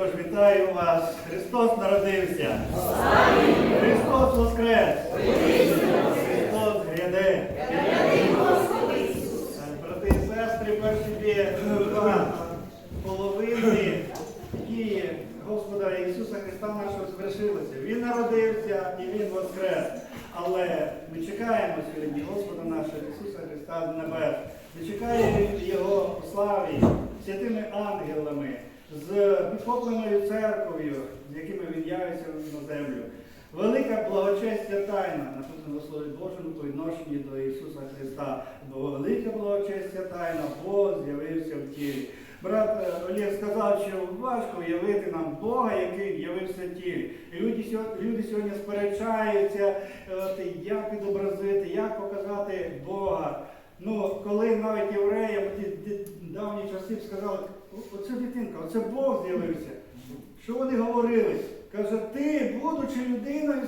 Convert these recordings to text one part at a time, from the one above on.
Тож вітаю вас! Христос народився! Христос воскрес! Христос гряде! Брати і сестри, перші два половини дії Господа Ісуса Христа нашого звершилися. Він народився і Він воскрес. Але ми чекаємо сьогодні Господа нашого Ісуса Христа небес. Ми чекаємо Його славі, святими ангелами, з підхопленою церков'ю, з якими він явиться на землю. Велика благочестя тайна, написано в Слові Божому по відношенні до Ісуса Христа. Бо велика благочестя тайна, Бог з'явився в тілі. Брат е, Олег сказав, що важко уявити нам Бога, який явився в тілі. І люди, люди сьогодні сперечаються, е, як відобразити, як показати Бога. Ну, коли навіть євреям ті давні часи сказали, «О- оце дитинка, оце Бог з'явився. Що вони говорили? Каже, ти, будучи людиною,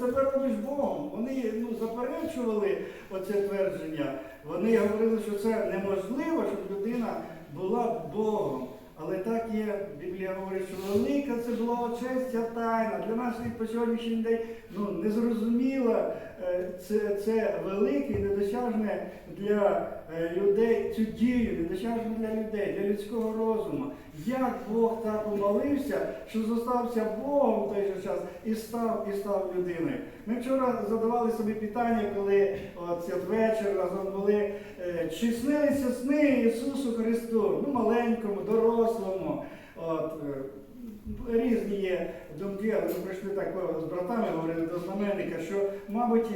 себе- робиш Богом. Вони ну, заперечували оце твердження. Вони говорили, що це неможливо, щоб людина була Богом. Але так є, Біблія говорить, що велика це була честя тайна. Для нас по сьогоднішній день ну, незрозуміло, е, це, це велике і недосяжне для людей цю дію, недосяжне для людей, для людського розуму. Як Бог так умолився, що зостався Богом в той же час і став, і став людиною. Ми вчора задавали собі питання, коли от святвечір разом були, е, чи снилися сни Ісусу Христу, ну маленькому, дорослому. От, е, Різні є думки, але ми прийшли так з братами, говорили до знаменника, що, мабуть,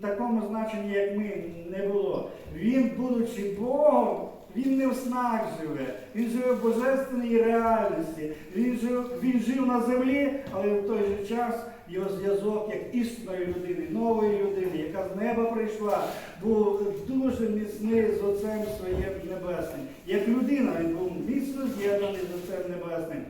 такому значенні, як ми, не було. Він, будучи Богом, він не в снах живе, він живе в божественній реальності. Він жив, він жив на землі, але в той же час його зв'язок як істинної людини, нової людини, яка з неба прийшла, був дуже міцний з Отцем своїм небесним. Як людина він був міцно з'єднаний з Отцем Небесним.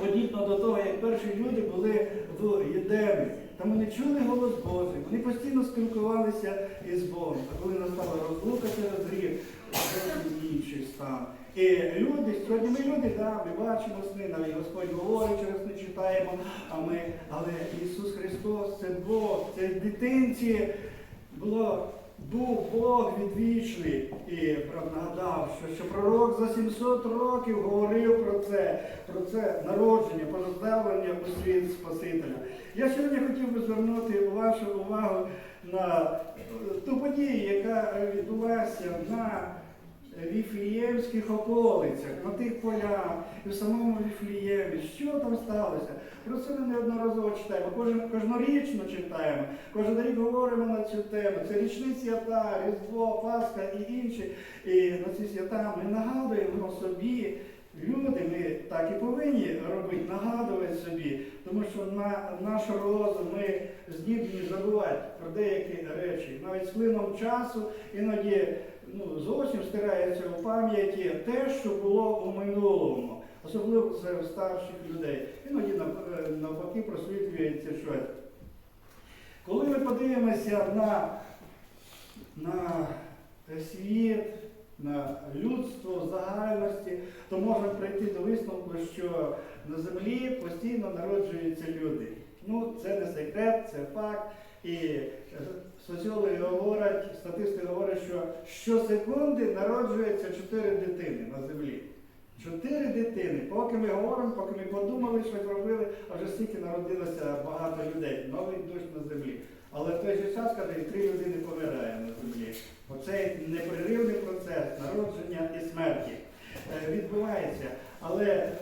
Подібно до того, як перші люди були в Єдемі. Там вони чули голос Божий, вони постійно спілкувалися із Богом. А коли настала розлука через гріх, інший стан. І люди, сьогодні ми люди, да, ми бачимо сни, навіть Господь говорить, через не читаємо, а ми, але Ісус Христос це Бог, це дитинці було, був Бог відвічний і нагадав, що, що пророк за 700 років говорив про це, про це народження, поставлення у світ Спасителя. Я сьогодні хотів би звернути вашу увагу на е, ту подію, яка відбулася на Віфліємських околицях, на тих полях і в самому Віфліємі. Що там сталося? Про це ми неодноразово читаємо. Кожен, кожнорічно читаємо, кожен рік говоримо на цю тему. Це річні свята, Різдво, Пасха і інші. І на ці свята ми нагадуємо собі. Люди, ми так і повинні робити, нагадувати собі, тому що на наш розум ми здібні забувати про деякі речі. Навіть з плином часу іноді ну, зовсім стирається у пам'яті те, що було у минулому, особливо серед старших людей. Іноді е, навпаки просвітлюється щось. Коли ми подивимося на, на світ, на людство в загальності, то можна прийти до висновку, що на землі постійно народжуються люди. Ну, це не секрет, це факт. І е, соціологи говорять, статисти говорять, що щосекунди народжується 4 дитини на землі. Чотири дитини. Поки ми говоримо, поки ми подумали, що зробили, а вже стільки народилося багато людей, новий душ на землі. Але в той же час, коли три людини помирає на землі. Оцей непреривний процес народження і смерті е, відбувається. Але е,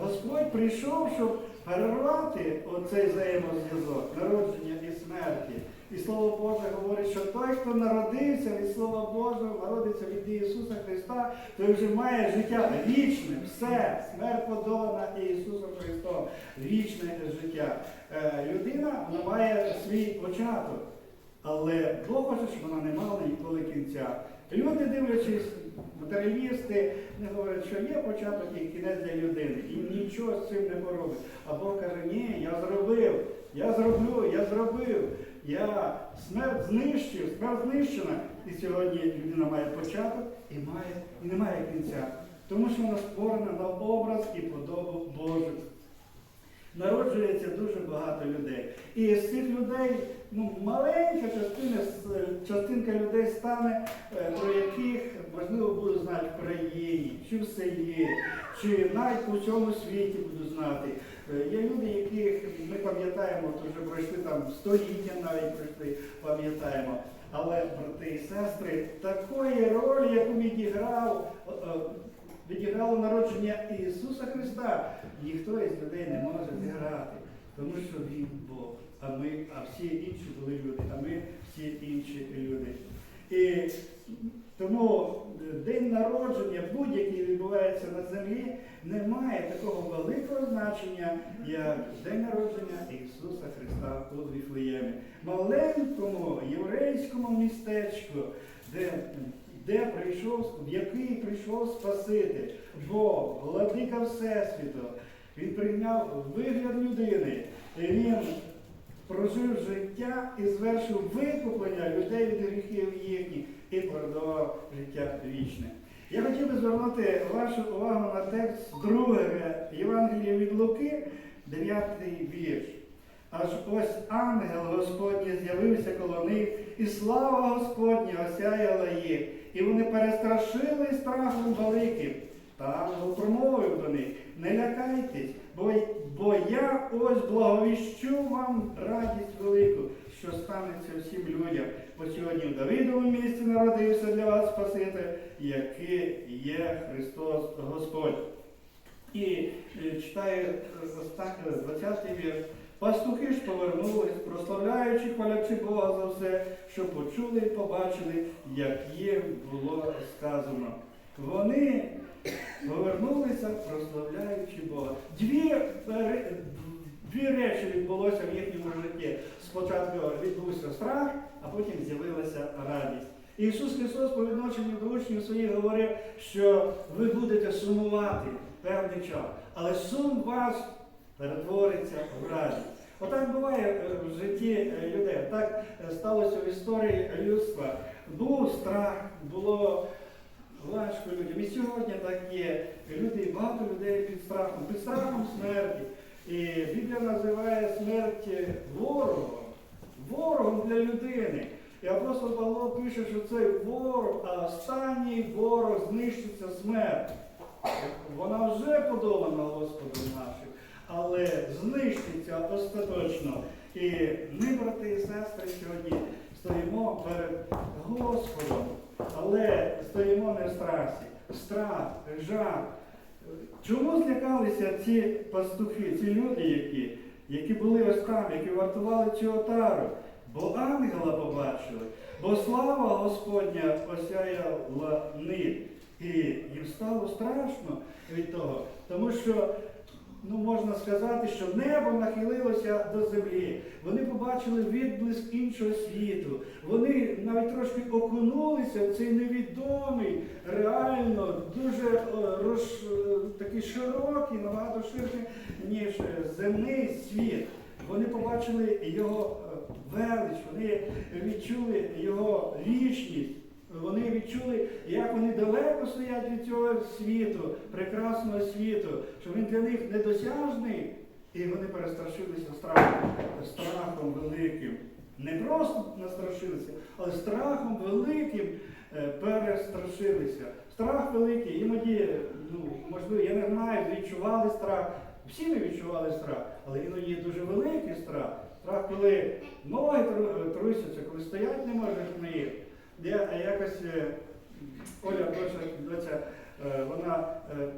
Господь прийшов, щоб перервати оцей взаємозв'язок, народження смерті. І Слово Боже говорить, що той, хто народився від Слова Божого, народиться від Ісуса Христа, той вже має життя вічне, все, смерть подолана Ісусом Христом, вічне життя. Е, Людина вона має свій початок, але Бог хоче, щоб вона не мала ніколи кінця. Люди, дивлячись, матеріалісти, не говорять, що є початок і кінець для людини, і нічого з цим не поробить. А Бог каже, ні, я зробив, я зроблю, я зробив. Я смерть знищив, смерть знищена. І сьогодні людина має початок і має і не має кінця. Тому що вона створена на образ і подобу Божу. І з цих людей ну, маленька частина, частинка людей стане, е, про яких можливо будуть знати в країні, чи в селі, чи навіть по всьому світі будуть знати. Е, Є люди, яких ми пам'ятаємо, вже пройшли там століття навіть пройшли, пам'ятаємо. Але, брати і сестри, такої ролі, яку відіграв, е, відіграло народження Ісуса Христа, ніхто із людей не може зіграти. Тому що Він Бог, а ми, а всі інші були люди, а ми всі інші люди. І тому е, день народження, будь-який відбувається на землі, не має такого великого значення, як день народження Ісуса Христа у Віфлеємі. Маленькому єврейському містечку, де, де прийшов, в який прийшов Спаситель, Бог, владика Всесвіту. Він прийняв вигляд людини. І він прожив життя і звершив викуплення людей від гріхів їхніх і продавав життя вічне. Я хотів би звернути вашу увагу на текст друге Євангелія від Луки, 9 вірш. Аж ось ангел Господній з'явився коло них, і слава Господня осяяла їх, і вони перестрашили страхом великим. Та промовив до них, не лякайтесь, бо, бо я ось благовіщу вам радість велику, що станеться всім людям. Бо сьогодні в Давидовому місці народився для вас Спаситель, який є Христос Господь. І е, читаю останній 20 вірш. Пастухи ж повернулись, прославляючи, хвалячи Бога за все, що почули і побачили, як їм було сказано. Вони повернулися, прославляючи Бога. Дві, дві речі відбулося в їхньому житті. Спочатку відбувся страх, а потім з'явилася радість. Ісус Христос по відношенню до учнів своїх говорив, що ви будете сумувати певний час, але сум ваш перетвориться в радість. Отак буває е, в житті е, людей. Так е, сталося в історії людства. Був страх, було важко людям. І сьогодні так є. Люди, багато людей під страхом, під страхом смерті. І Біблія називає смерть ворогом, ворогом для людини. І апостол Павло пише, що цей ворог, а останній ворог знищиться смерть. Вона вже подолана Господом нашим, але знищиться остаточно. І ми, брати і сестри, сьогодні стоїмо перед Господом, але стоїмо не в страсі. Страх, жах. Чому злякалися ці пастухи, ці люди, які, які були ось там, які вартували цю отару? Бо ангела побачили, бо слава Господня осяяла них. І їм стало страшно від того, тому що ну, можна сказати, що небо нахилилося до землі. Вони побачили відблиск іншого світу. Вони навіть трошки окунулися в цей невідомий, реально дуже е, роз, е, такий широкий, набагато ширший, ніж земний світ. Вони побачили його е, велич, вони відчули його вічність. Вони відчули, як вони далеко стоять від цього світу, прекрасного світу, що він для них недосяжний, і вони перестрашилися страхом, страхом великим. Не просто настрашилися, але страхом великим е, перестрашилися. Страх великий, іноді, ну, можливо, я не знаю, відчували страх. Всі ми відчували страх, але іноді є дуже великий страх. Страх, коли ноги трусяться, коли стоять не можеш на їх. Я якось е, Оля, доча е, вона е,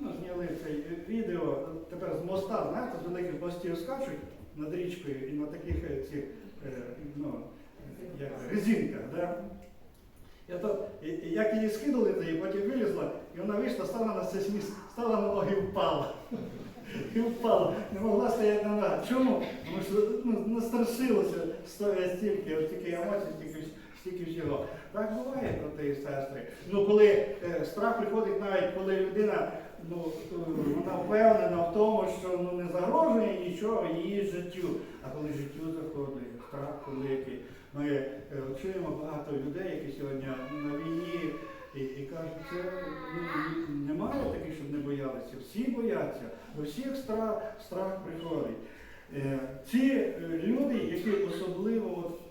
ну, зняли це відео тепер з моста, знаєте, з великих мостів скачуть над річкою і на таких цих, ну, як резинках. Да? Я то, як її скинули, то і потім вилізла, і вона вийшла, стала на міст, стала на ноги впала. І впала, не могла стояти на ногах. Чому? Тому що ну, настрашилося стільки, от тільки емоцій, стільки, стільки всього. Так буває, брати і сестри. Ну, коли е, страх приходить навіть, коли людина ну, е, вона впевнена в тому, що ну, не загрожує нічого її життю. А коли життю заходить, страх великий. Ми е, чуємо багато людей, які сьогодні на війні. І, і кажуть, це ну, немає таких, щоб не боялися. Всі бояться, до всіх страх, страх приходить. Е, Ці е, люди, які особливо от,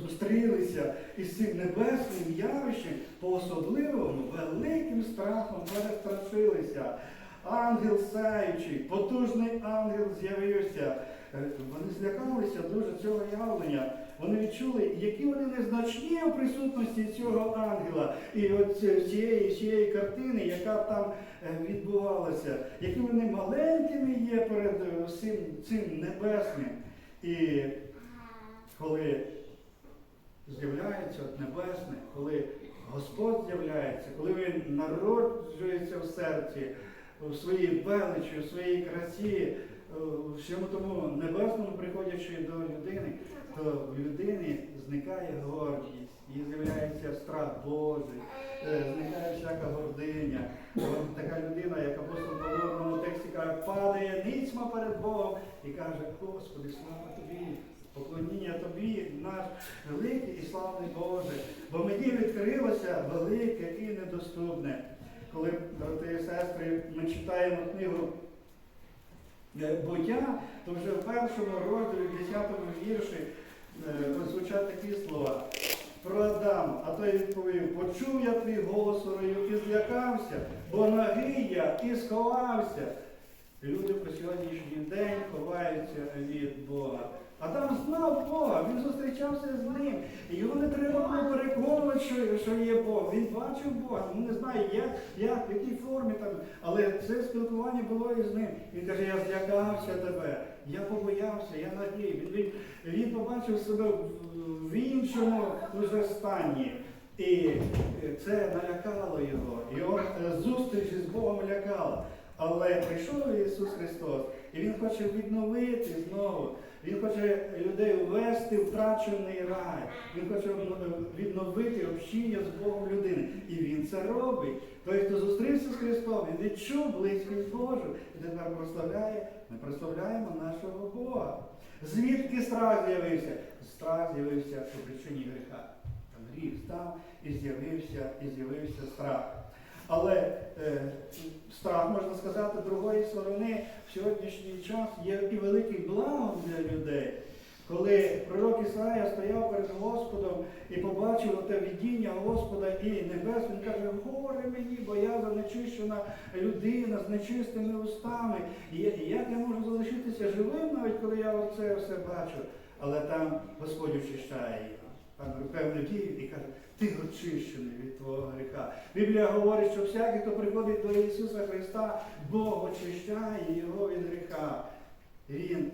зустрілися із цим небесним явищем, по-особливому великим страхом перестрашилися. Ангел сяючий, потужний ангел з'явився. Е, Вони злякалися дуже цього явлення. Вони відчули, які вони незначні у присутності цього ангела і цієї, цієї картини, яка там е, відбувалася, які вони маленькими є перед е, всім цим небесним. І коли з'являється от небесне, коли Господь з'являється, коли він народжується в серці, у своїй величі, у своїй красі, е, у всьому тому небесному, приходячи до людини, то в людини зникає гордість, і з'являється страх Божий, е, зникає всяка гординя. Така людина, як апостол Павло в тексті каже, падає ніцьма перед Богом і каже, Господи, слава тобі, поклоніння тобі, наш великий і славний Боже. Бо мені відкрилося велике і недоступне. Коли, брати і сестри, ми читаємо книгу е, буття, то вже в першому розділі, в 10 вірші, е, звучать такі слова. Про Адам, а той відповів, почув я твій голос урою і злякався, бо нагий я і сховався. Люди по сьогоднішній день ховаються від Бога. Адам знав Бога, він зустрічався з ним. Його не треба було переконувати, що, що є Бог. Він бачив Бога, він не знає, як, як, в якій формі там. Але це спілкування було із ним. Він каже, я злякався тебе, я побоявся, я надій. Він, він, він побачив себе в, іншому уже стані. І е, це налякало його. Його е, зустріч із Богом лякала. Але прийшов Ісус Христос, і Він хоче відновити знову. Він хоче людей ввести в втрачений рай. Він хоче відновити общення з Богом людини. І Він це робить. Той, хто зустрівся з Христом, він відчув близькість Божу. І тепер прославляє, ми прославляємо нашого Бога. Звідки страх з'явився? Страх з'явився по причині гріха. Там гріх став і з'явився, і з'явився страх. Але е, страх, можна сказати, другої сторони в сьогоднішній час є і великий благом для людей. Коли пророк Ісаїя стояв перед Господом і побачив те видіння Господа і небес, він каже, горе мені, бо я занечищена людина з нечистими устами. І як я можу залишитися живим, навіть коли я це все бачу? Але там Господь очищає його. Там певно діє і каже, ти очищений від твого гріха. Біблія говорить, що всякий, хто приходить до Ісуса Христа, Бог очищає його від гріха. Він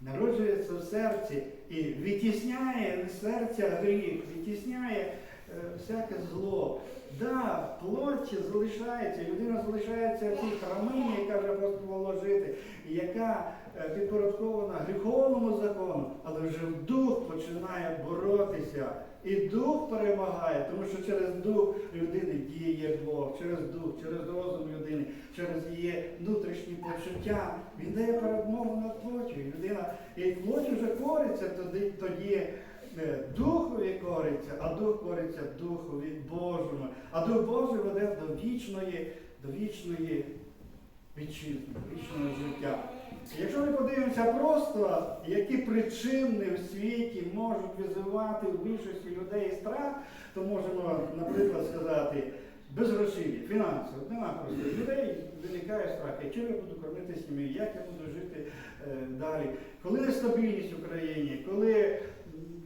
народжується в серці і відтісняє серця гріх, відтісняє всяке зло. Да, плоть залишається, людина залишається в цій храмині, яка вже апостол жити, яка е, підпорядкована гріховному закону, але вже дух починає боротися. І дух перемагає, тому що через дух людини діє Бог, через дух, через розум людини, через її внутрішні почуття. Він дає перемогу над плоттю. І людина і плоть вже кориться, тоді, тоді е, духові кориться, а дух кориться духові Божому. А дух Божий веде до вічної, до вічної вітчизни, вічного життя. Якщо ми подивимося просто, які причини в світі можуть визивати в більшості людей страх, то можемо, наприклад, сказати, безгрошів'я, фінансово, нема просто. Людей виникає страх, чим я буду кормити сім'ю, як я буду жити е, далі. Коли нестабільність в Україні, коли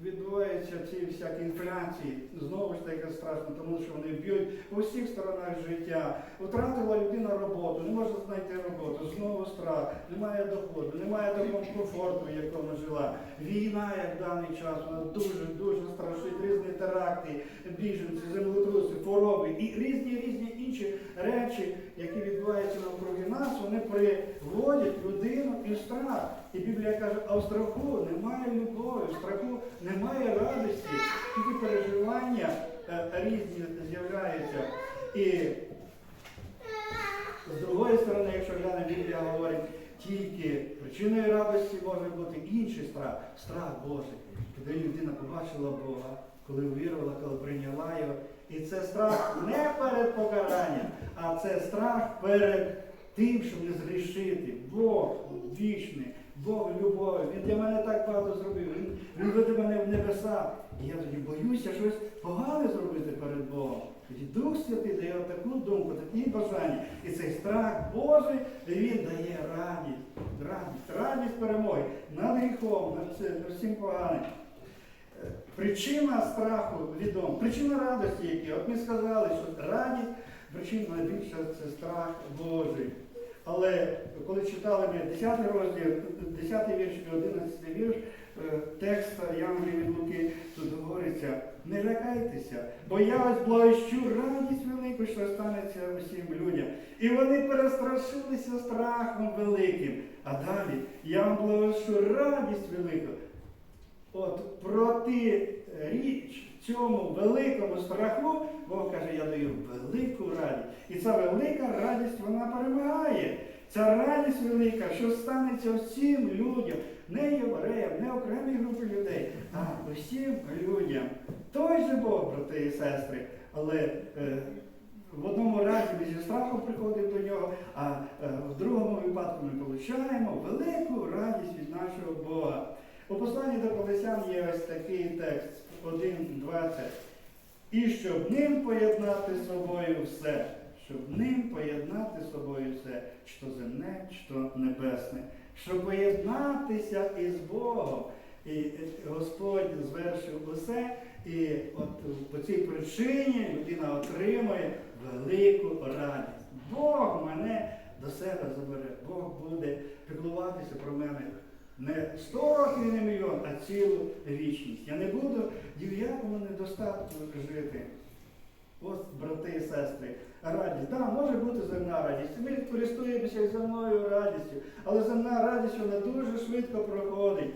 відбуваються ці всякі інфляції, знову ж таки страшно, тому що вони б'ють по всіх сторонах життя. Втратила людина роботу, не може знайти роботу, знову страх, немає доходу, немає такого комфорту, в якому жила. Війна, як в даний час, вона дуже дуже страшить різні теракти, біженці, землетруси, хвороби і різні різні інші речі, які відбуваються навкруги нас, вони приводять людину і страх. І Біблія каже, а в страху немає любові, в страху немає радості, тільки переживання е, різні з'являються. І з другої сторони, якщо глянемо, Біблія говорить, тільки причиною радості може бути інший страх, страх Божий. Коли людина побачила Бога, коли увірувала, коли прийняла його. І це страх не перед покаранням, а це страх перед тим, щоб не згрішити. Бог вічний, Бог любові, Він для мене так багато зробив, Він, веде мене в небеса. І я тоді боюся щось погане зробити перед Богом. Тоді Дух Святий дає таку думку, такі бажання. І цей страх Божий, він дає радість, радість, радість перемоги над гріхом, над, всім поганим. Е, Причина страху відома, причина радості, які, от ми сказали, що радість, причина найбільша це страх Божий. Але коли читали ми 10 розділ, 10 вірш і 11 вірш, е, текст від Луки, тут говориться, не лякайтеся, бо я ось благощу радість велику, що станеться усім людям. І вони перестрашилися страхом великим. А далі я вам благощу радість велику. От проти річ цьому великому страху, Бог каже, я даю велику радість. І ця велика радість вона. Ця радість велика, що станеться всім людям, не євреям, не окремій групі людей, а усім людям. Той же Бог, брати і сестри, але е, в одному разі ми зі страхом приходимо до нього, а е, в другому випадку ми отримуємо велику радість від нашого Бога. У посланні до Колесян є ось такий текст 1.20. І щоб ним поєднати з собою все, щоб ним поєднати з собою все, що земне, що небесне, щоб поєднатися із Богом. І Господь звершив усе, і от по цій причині людина отримує велику радість. Бог мене до себе забере, Бог буде піклуватися про мене не 100 років, не мільйон, а цілу вічність. Я не буду ні в якому недостатку жити. От, брати і сестри, радість. Так, да, може бути земна радість. Ми користуємося земною радістю, але земна радість вона дуже швидко проходить.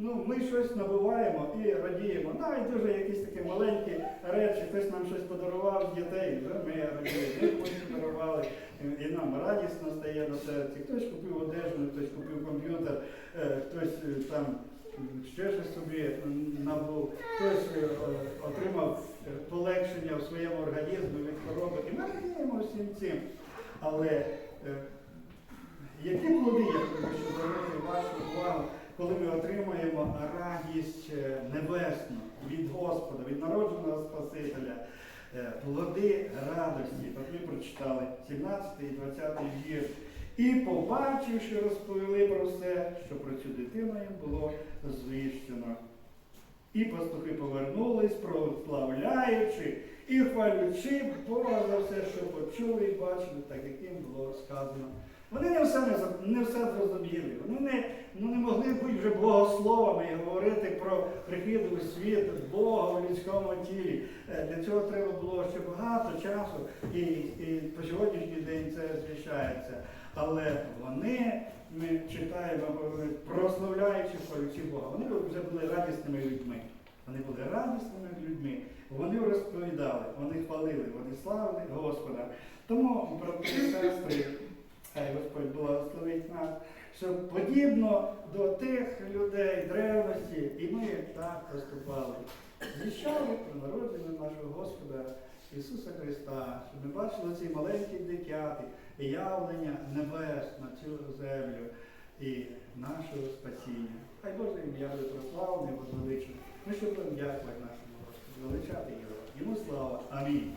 Ну, ми щось набуваємо і радіємо. Навіть дуже якісь такі маленькі речі, хтось нам щось подарував дітей, вже ми радіємо, ми подарували, і нам радісно стає на серці. Хтось купив одежу, хтось купив комп'ютер, е, хтось е, там ще щось собі набув, хтось е, отримав полегшення в своєму організмі від хвороби. І ми радіємо всім цим. Але е, які плоди я хочу звернути вашу увагу, коли ми отримуємо радість е, небесну від Господа, від народженого Спасителя, Е, плоди радості. От ми прочитали 17 і 20 вірш. І побачивши, розповіли про все, що про цю дитину їм було звіщено. І пастухи повернулись, прославляючи і хвалючи Бога за все, що почули і бачили, так як їм було сказано. Вони не все, не, все зрозуміли. Вони не, ну, не могли бути вже богословами і говорити про прихід у світ Бога в людському тілі. Е, Для цього треба було ще багато часу, і, і по сьогоднішній день це звіщається. Але вони, ми читаємо, прославляючи хвалючи Бога, вони вже були радісними людьми. Вони були радісними людьми. Вони розповідали, вони хвалили, вони славили Господа. Тому, брати і сестри, хай Господь благословить нас, щоб подібно до тих людей древності, і ми так поступали. Звіщали про народження нашого Господа Ісуса Христа, щоб ми бачили ці маленькі дитяти, явлення небес на цю землю і нашого спасіння. Хай Боже ім'я буде прославлене, возвеличене. Ми щоб будемо дякувати нашому Господу, величати його. Йому слава. Амінь.